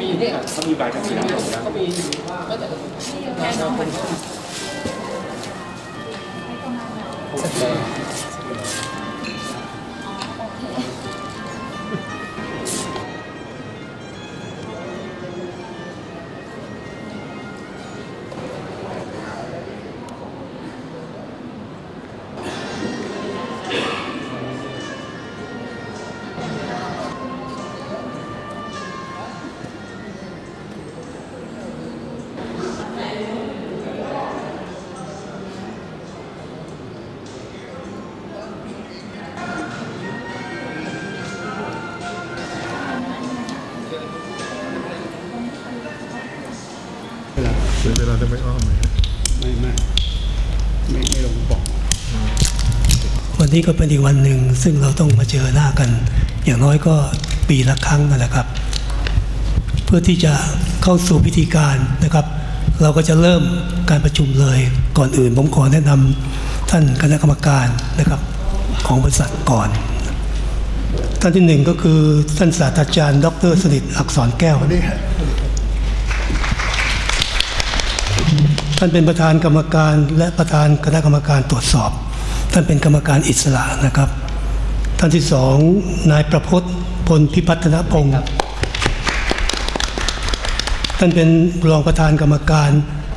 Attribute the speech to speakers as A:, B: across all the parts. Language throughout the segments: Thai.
A: มีเนี่
B: ยเขามี
A: ใบ
B: กับ
A: ขี่
C: รับรองนะเขามี
A: แค่น้องมัน
B: เนี้
D: ก็เป็นอีกวันหนึ่งซึ่งเราต้องมาเจอหน้ากัน อย่างน้อยก็ปีละครั้งนั่นแหละครับ เพื่อที่จะเข้าสู่พิธีการนะครับ เราก็จะเริ่มการประชุมเลย ก่อนอื่นผมขอแนะนำท่านคณะกรรมการนะครับของบริษัทก่อนท่านที่หนึ่งก็คือท่านศาสตราจารย์ ดรสนิทอักษรแก้ว
B: นี่
D: ท่านเป็นประธานกรรมการและประธานคณะกรรมการตรวจสอบ ท่านเป็นกรรมการอิสระนะครับ ท่านที่สองนายประพจนพลพิพัฒนพงศ์ท่านเป็นรองประธานกรรมการ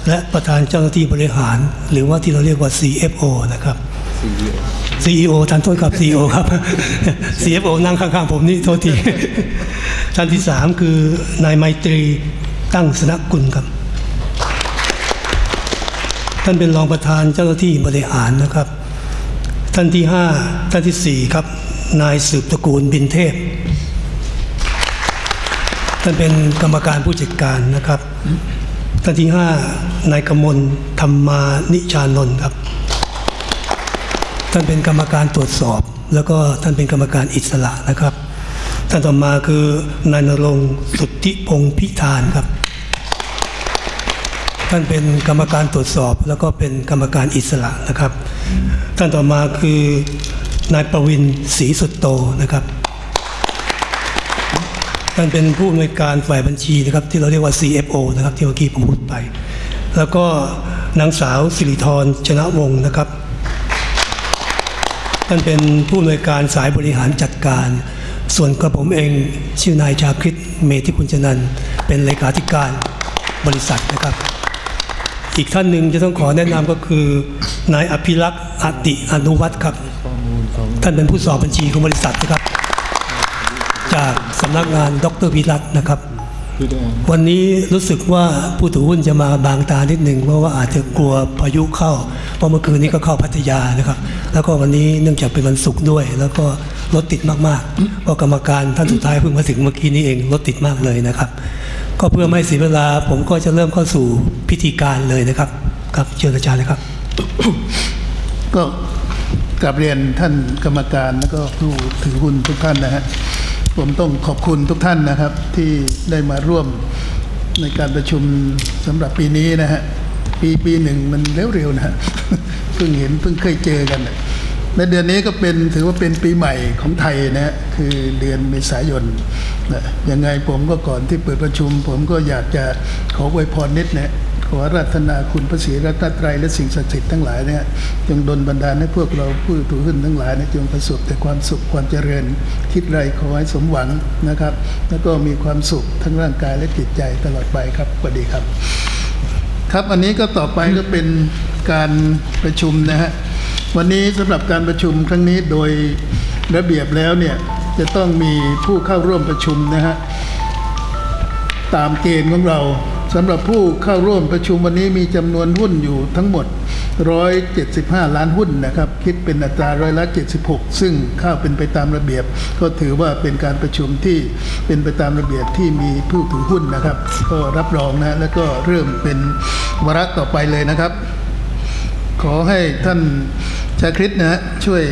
D: และประธานเจ้าหน้าที่บริหาร หรือว่าที่เราเรียกว่า CFO นะครับ CEO ท่านโทษครับ CEO ครับ CFO นั่งข้างๆผมนี่โทษที ท่านที่สามคือนายไมตรีตั้งสนักุลครับ ท่านเป็นรองประธานเจ้าหน้าที่บริหารนะครับ ท่านที่ห้าท่านที่สี่ครับ นายสืบตระกูลบินเทพ ท่านเป็นกรรมการผู้จัดการนะครับ ท่านที่ห้านายกมลธรรมานิชานนท์ครับ ท่านเป็นกรรมการตรวจสอบ แล้วก็ท่านเป็นกรรมการอิสระนะครับ ท่านต่อมาคือนายนรงสุทธิพงศ์พิธานครับ ท่านเป็นกรรมการตรวจสอบ แล้วก็เป็นกรรมการอิสระนะครับ ท่านต่อมาคือนายประวินศรีสุดโตนะครับท่านเป็นผู้อำนวยการฝ่ายบัญชีนะครับที่เราเรียกว่า CFO นะครับที่เมื่อกี้ผมพูดไป แล้วก็นางสาวสิริธรชนะวงศ์นะครับท่านเป็นผู้อำนวยการสายบริหารจัดการ ส่วนกระผมเองชื่อนายชาคริตเมธิคุณจนันเป็นเลขาธิการบริษัทนะครับ อีกท่านหนึ่งจะต้องขอแนะนำก็คือนายอภิรักษ์อติอนุวัฒน์ครับ ท่านเป็นผู้สอบบัญชีของบริษัทนะครับ จากสำนักงานดรพิรัตน์นะครับ วันนี้รู้สึกว่าผู้ถือหุ้นจะมาบางตานิดหนึ่งเพราะว่าอาจจะกลัวพายุเข้า เพราะเมื่อคืนนี้ก็เข้าพัทยานะครับ แล้วก็วันนี้เนื่องจากเป็นวันศุกร์ด้วย แล้วก็รถติดมากๆเพราะกรรมการท่านสุดท้ายเพิ่งมาถึงเมื่อกี้นี้เองรถติดมากเลยนะครับ ก็เพื่อไม่เสียเวลาผมก็จะเริ่มเข้าสู่พิธีการเลยนะครับครับเชิญอาจารย์เลยครับ
E: ก็กลับเรียนท่านกรรมการแล้วก็ผู้ถือหุ้นทุกท่านนะฮะผมต้องขอบคุณทุกท่านนะครับ ที่ได้มาร่วมในการประชุมสำหรับปีนี้นะฮะปีปีหนึ่งมันเร็วๆนะฮะเพิ่งเห็นเพิ่งเคยเจอกันนะ ในเดือนนี้ก็เป็นถือว่าเป็นปีใหม่ของไทยนะคือเดือนเมษายนนะยังไงผมก็ก่อนที่เปิดประชุม ผมก็อยากจะขออวยพรนิดนะขอรัตนาคุณพระศรีรัตนตรัยและสิ่งศักดิ์สิทธิ์ทั้งหลายเนี่ยจงดลบันดาลให้พวกเราผู้ถือหุ้นทั้งหลายนี่ยจงประสบแต่ความสุขความเจริญ คิดไรขอให้สมหวังนะครับ แล้วก็มีความสุขทั้งร่างกายและจิตใจตลอดไปครับสวัสดีครับ ครับอันนี้ก็ต่อไปก็เป็นการประชุมนะฮะ วันนี้สำหรับการประชุมครั้งนี้โดยระเบียบแล้วเนี่ยจะต้องมีผู้เข้าร่วมประชุมนะฮะตามเกณฑ์ของเราสำหรับผู้เข้าร่วมประชุมวันนี้มีจำนวนหุ้นอยู่ทั้งหมด 175 ล้านหุ้นนะครับ คิดเป็นอัตราร้อยละ 76 ซึ่งเข้าเป็นไปตามระเบียบ ก็ถือว่าเป็นการประชุมที่เป็นไปตามระเบียบที่มีผู้ถือหุ้นนะครับ ก็รับรองนะแล้วก็เริ่มเป็นวาระต่อไปเลยนะครับ ขอให้ท่านชาคริตนะช่วย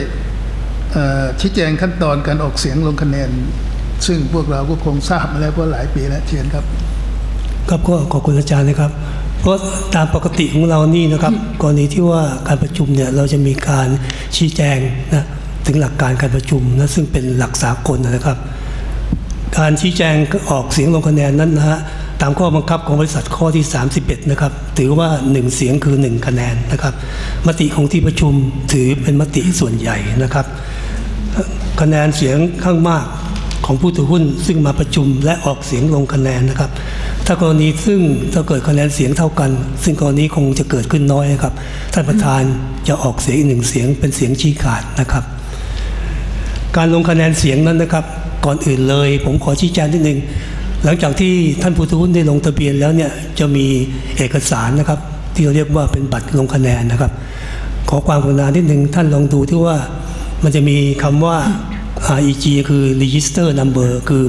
E: ชี้แจงขั้นตอนการออกเสียงลงคะแนน ซึ่งพวกเราก็คงทราบมาแล้วเพราะหลายปีแล้วเชิญครับ
D: ครับก็ขอบคุณอาจารย์นะครับเพราะตามปกติของเรานี่นะครับ กรณีที่ว่าการประชุมเนี่ยเราจะมีการชี้แจงนะถึงหลักการการประชุมนะซึ่งเป็นหลักสากลนะครับ การชี้แจงออกเสียงลงคะแนนนั้นนะฮะ ตามข้อบังคับของบริษัทข้อที่ 31 นะครับ ถือว่า 1 เสียงคือ 1 คะแนนนะครับ มติของที่ประชุมถือเป็นมติส่วนใหญ่นะครับ คะแนนเสียงข้างมากของผู้ถือหุ้นซึ่งมาประชุมและออกเสียงลงคะแนนนะครับ ถ้ากรณีซึ่งถ้าเกิดคะแนนเสียงเท่ากัน ซึ่งกรณีคงจะเกิดขึ้นน้อยนะครับ ท่านประธานจะออกเสียงอีกหนึ่งเสียงเป็นเสียงชี้ขาดนะครับ การลงคะแนนเสียงนั้นนะครับ ก่อนอื่นเลย ผมขอชี้แจงนิดนึง หลังจากที่ท่านผู้ถือหุ้นได้ลงทะเบียนแล้วเนี่ยจะมีเอกสารนะครับ ที่เราเรียกว่าเป็นบัตรลงคะแนนนะครับ ขอความกรุณานิดนึงท่านลองดูที่ว่ามันจะมีคำว่า REG คือ Register Number คือ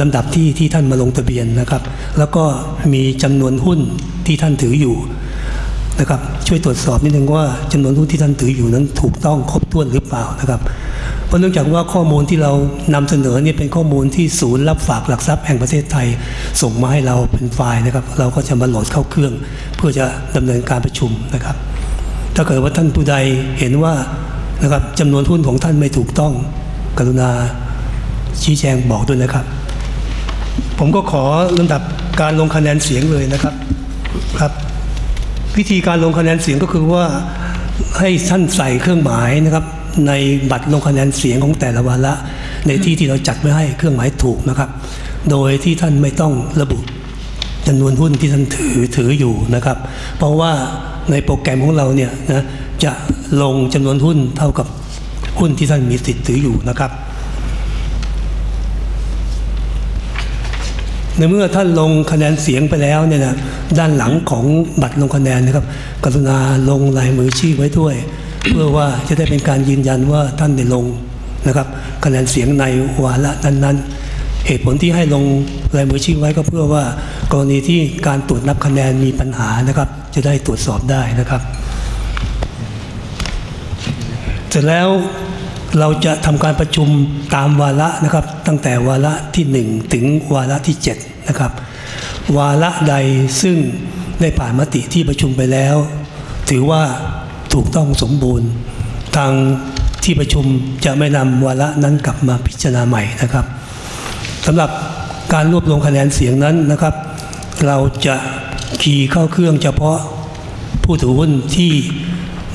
D: ลำดับที่ที่ท่านมาลงทะเบียนนะครับ แล้วก็มีจำนวนหุ้นที่ท่านถืออยู่นะครับ ช่วยตรวจสอบนิดนึงว่าจำนวนหุ้นที่ท่านถืออยู่นั้นถูกต้องครบถ้วนหรือเปล่านะครับ เพราะเนื่องจากว่าข้อมูลที่เรานำเสนอเนี่ยเป็นข้อมูลที่ศูนย์รับฝากหลักทรัพย์แห่งประเทศไทย ส่งมาให้เราเป็นไฟล์นะครับ เราก็จะมาโหลดเข้าเครื่อง เพื่อจะดำเนินการประชุมนะครับ ถ้าเกิดว่าท่านผู้ใดเห็นว่านะครับจำนวนหุ้นของท่านไม่ถูกต้อง กรุณาชี้แจงบอกด้วยนะครับ ผมก็ขอลำดับการลงคะแนนเสียงเลยนะครับครับวิธีการลงคะแนนเสียงก็คือว่าให้ท่านใส่เครื่องหมายนะครับ ในบัตรลงคะแนนเสียงของแต่ละวาระในที่ที่เราจัดไว้ให้เครื่องหมายถูกนะครับ โดยที่ท่านไม่ต้องระบุจำนวนหุ้นที่ท่านถือถืออยู่นะครับ เพราะว่าในโปรแกรมของเราเนี่ยนะจะลงจำนวนหุ้นเท่ากับหุ้นที่ท่านมีสิทธิ์ถืออยู่นะครับ ในเมื่อท่านลงคะแนนเสียงไปแล้วเนี่ยนะด้านหลังของบัตรลงคะแนนนะครับ กรุณาลงลายมือชื่อไว้ด้วย เพื่อว่าจะได้เป็นการยืนยันว่าท่านได้ลงนะครับคะแนนเสียงในวาระนั้นๆ เหตุผลที่ให้ลงลายมือชื่อไว้ก็เพื่อว่ากรณีที่การตรวจนับคะแนนมีปัญหานะครับ จะได้ตรวจสอบได้นะครับ เสร็จแล้วเราจะทำการประชุมตามวาระนะครับ ตั้งแต่วาระที่ 1 ถึงวาระที่7นะครับวาระใดซึ่งได้ผ่านมติที่ประชุมไปแล้ว ถือว่า ถูกต้องสมบูรณ์ ทางที่ประชุมจะไม่นำวาระนั้นกลับมาพิจารณาใหม่นะครับสำหรับการรวบรวมคะแนนเสียงนั้นนะครับ เราจะคีย์เข้าเครื่องเฉพาะผู้ถือหุ้นที่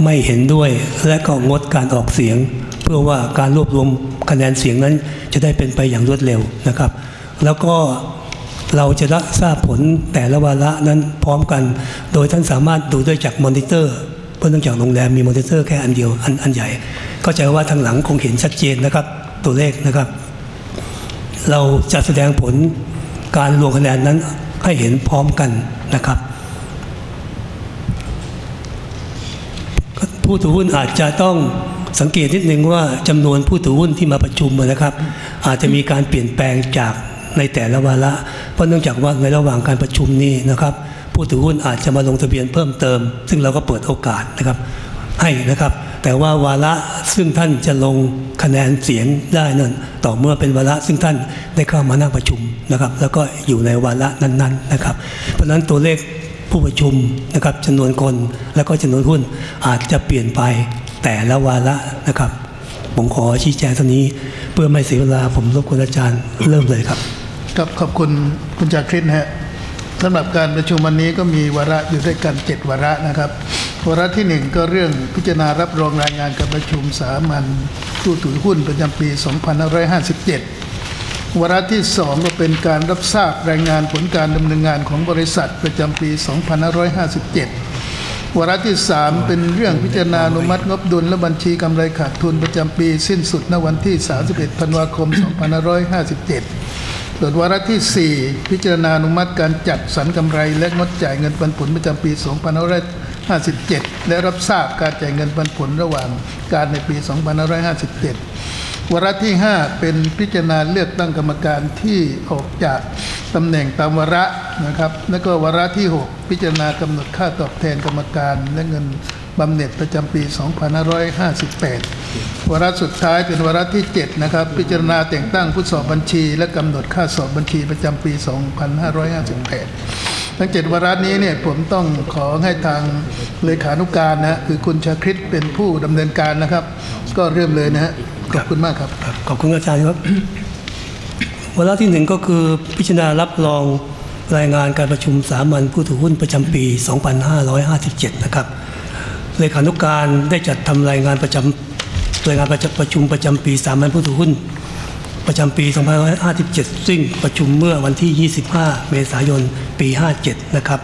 D: ไม่เห็นด้วยและก็งดการออกเสียง เพื่อว่าการรวบรวมคะแนนเสียงนั้นจะได้เป็นไปอย่างรวดเร็วนะครับ แล้วก็เราจะทราบผลแต่ละวาระนั้นพร้อมกัน โดยท่านสามารถดูได้จากมอนิเตอร์ เพราะเนื่องจากโรงแรมมีมอนิเตอร์แค่อันเดียวอันอันใหญ่ ก็จะว่าทางหลังคงเห็นชัดเจนนะครับ ตัวเลขนะครับ เราจะแสดงผลการรวมคะแนนนั้นให้เห็นพร้อมกันนะครับ ผู้ถือหุ้นอาจจะต้องสังเกตนิดนึงว่าจำนวนผู้ถือหุ้นที่มาประชุมนะครับ อาจจะมีการเปลี่ยนแปลงจากในแต่ละวาระเพราะเนื่องจากว่าในระหว่างการประชุมนี้นะครับ ผู้ถือหุ้นอาจจะมาลงทะเบียนเพิ่มเติม ซึ่งเราก็เปิดโอกาสนะครับ ให้นะครับ แต่ว่าวาระซึ่งท่านจะลงคะแนนเสียงได้นั่นต่อเมื่อเป็นวาระซึ่งท่านได้เข้ามานั่งประชุมนะครับ แล้วก็อยู่ในวาระนั้นๆนะครับ เพราะฉะนั้นตัวเลขผู้ประชุมนะครับจำนวนคนแล้วก็จำนวนหุ้นอาจจะเปลี่ยนไปแต่ละวาระนะครับ ผมขอชี้แจงเท่านี้เพื่อไม่เสียเวลาผมรบกวนอาจารย์เริ่มเลยครับ
E: ครับขอบคุณคุณจากคริสนะฮะ สำหรับการประชุมวันนี้ก็มีวาระอยู่ด้วยกันเจ็ดวาระนะครับ วาระที่หนึ่งก็เรื่องพิจารณารับรองรายงานการประชุมสามัญผู้ถือหุ้นประจำปี 2557 วาระที่สองก็เป็นการรับทราบรายงานผลการดำเนินงานของบริษัทประจำปี 2557 วาระที่ 3 เป็นเรื่องพิจารณาอนุมัติงบดุลและบัญชีกำไรขาดทุนประจำปี สิ้นสุดณวันที่ 31 ธันวาคม 2557 ส่วนวาระที่ 4 พิจารณาอนุมัติการจัดสรรกำไร และงดจ่ายเงินปันผลประจำปี 2557 และรับทราบการจ่ายเงินปันผลระหว่างการในปี 2557 วาระที่ 5 เป็นพิจารณาเลือกตั้งกรรมการที่ออกจากตำแหน่งตามวาระนะครับ แล้วก็วาระที่ 6 พิจารณากำหนดค่าตอบแทนกรรมการและเงิน บำเหน็จประจำปี 2558 วาระสุดท้ายเป็นวาระที่ 7 นะครับ พิจารณาแต่งตั้งผู้สอบบัญชี และกำหนดค่าสอบบัญชีประจำปี 2558 ทั้งเจ็ดวาระนี้เนี่ยผมต้องขอให้ทางเลขานุการนะคือคุณชาคริตเป็นผู้ดำเนินการนะครับ ก็เริ่มเลยนะฮะขอบคุณมากครับ
D: ครับขอบคุณอาจารย์ครับ วาระที่หนึ่งก็คือพิจารณารับรองรายงานการประชุมสามัญผู้ถือหุ้นประจำปี 2557 นะครับ เลขานุการได้จัดทำรายงานประจำรายงานประจำประชุมประจำปีสามัญผู้ถือหุ้น ประจำปี 2557 ซึ่งประชุมเมื่อวันที่ 25 เมษายน ปี 57 นะครับ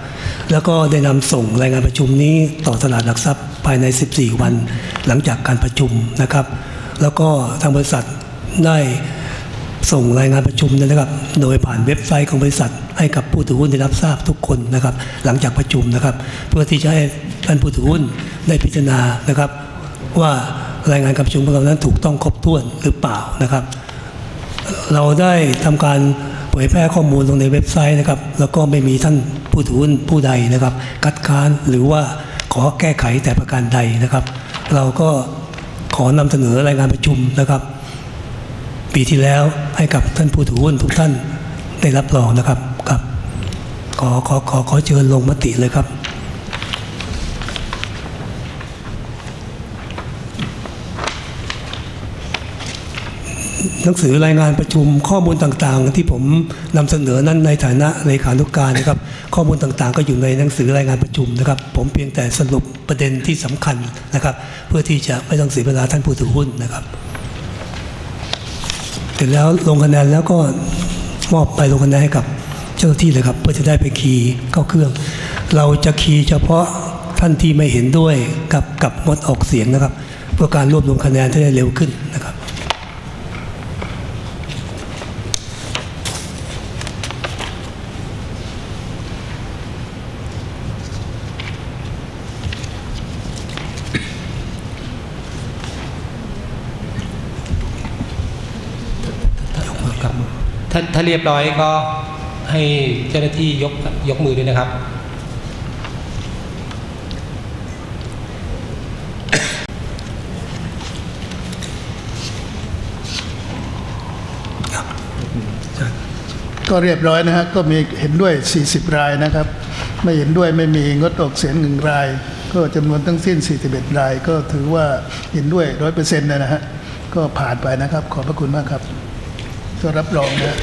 D: แล้วก็ได้นำส่งรายงานประชุมนี้ต่อตลาดหลักทรัพย์ภายใน 14 วันหลังจากการประชุมนะครับ แล้วก็ทางบริษัทได้ส่งรายงานประชุมนะครับ โดยผ่านเว็บไซต์ของบริษัท ให้กับผู้ถือหุ้นได้รับทราบทุกคนนะครับ หลังจากประชุมนะครับ เพื่อที่จะให้ท่านผู้ถือหุ้น ได้พิจารณานะครับ ว่ารายงานการประชุมของเรานั้นถูกต้องครบถ้วนหรือเปล่านะครับ เราได้ทำการเผยแพร่ข้อมูลลงในเว็บไซต์นะครับ แล้วก็ไม่มีท่านผู้ถือหุ้นผู้ใดนะครับ คัดค้านหรือว่าขอแก้ไขแต่ประการใดนะครับ เราก็ขอนำเสนอรายงานประชุมนะครับ ปีที่แล้วให้กับท่านผู้ถือหุ้นทุกท่านได้รับรองนะครับครับขอขอขอขอเชิญลงมติเลยครับ หนังสือรายงานประชุมข้อมูลต่างๆ ที่ผมนำเสนอนั้นในฐานะเลขานุการนะครับ ข้อมูลต่างๆ ก็อยู่ในหนังสือรายงานประชุมนะครับ ผมเพียงแต่สรุปประเด็นที่สำคัญนะครับ เพื่อที่จะไม่ต้องเสียเวลาท่านผู้ถือหุ้นนะครับเสร็จแล้วลงคะแนนแล้วก็มอบไปลงคะแนนให้กับเจ้าหน้าที่เลยครับ เพื่อจะได้ไปคีย์เข้าเครื่อง เราจะคีย์เฉพาะท่านที่ไม่เห็นด้วยกับกับงดออกเสียงนะครับ เพื่อการรวบรวมคะแนนที่ได้เร็วขึ้นนะครับ
F: ถ้าเรียบร้อยก็ให้เจ้าหน้าที่ยกยกมือด้วยนะครับ
E: ก็เรียบร้อยนะฮะก็มีเห็นด้วย 40 รายนะครับ ไม่เห็นด้วยไม่มีงดออกเสียงหนึ่งราย ก็จำนวนทั้งสิ้น 41 ราย ก็ถือว่าเห็นด้วยร้อยเปอร์เซ็นต์นะฮะก็ผ่านไปนะครับ ขอบพระคุณมากครับก็รับรองนะ